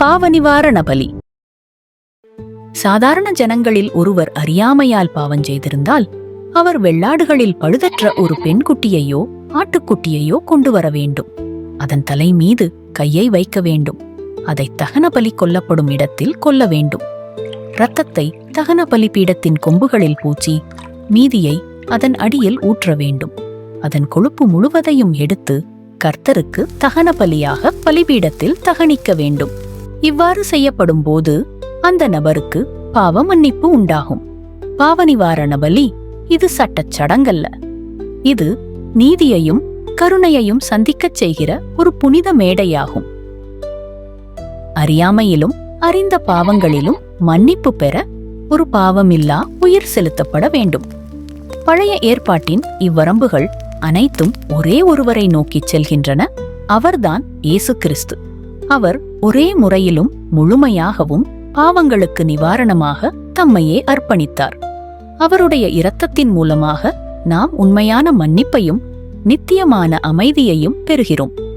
பாவநிவாரண பலி சாதாரண ஜனங்களில் ஒருவர் அறியாமையால் பாவம் செய்திருந்தால் அவர் வெள்ளாடுகளில் பழுதற்ற ஒரு பெண்குட்டியையோ ஆட்டுக்குட்டியையோ கொண்டு வர வேண்டும். அதன் தலை மீது கையை வைக்க வேண்டும். அதை தகன பலி கொல்லப்படும் இடத்தில் கொல்ல வேண்டும். இரத்தத்தை தகன பலிபீடத்தின் கொம்புகளில் பூச்சி மீதியை அதன் அடியில் ஊற்ற வேண்டும். அதன் கொழுப்பு முழுவதையும் எடுத்து கர்த்தருக்கு தகன பலியாக பலிபீடத்தில் தகனிக்க வேண்டும். இவ்வாறு செய்யப்படும் போது அந்த நபருக்கு பாவ மன்னிப்பு உண்டாகும். பாவ நிவாரண பலி இது சட்டச் சடங்கல்ல. இது நீதியையும் கருணையையும் சந்திக்கச் செய்கிற ஒரு புனித மேடையாகும். அறியாமையிலும் அறிந்த பாவங்களிலும் மன்னிப்பு பெற ஒரு பாவமில்லா உயிர் செலுத்தப்பட வேண்டும். பழைய ஏற்பாட்டின் இவ்வரம்புகள் அனைத்தும் ஒரே ஒருவரை நோக்கிச் செல்கின்றன. அவர்தான் இயேசு கிறிஸ்து. அவர் ஒரே முறையிலும் முழுமையாகவும் பாவங்களுக்கு நிவாரணமாக தம்மையே அர்ப்பணித்தார். அவருடைய இரத்தத்தின் மூலமாக நாம் உண்மையான மன்னிப்பையும் நித்தியமான அமைதியையும் பெறுகிறோம்.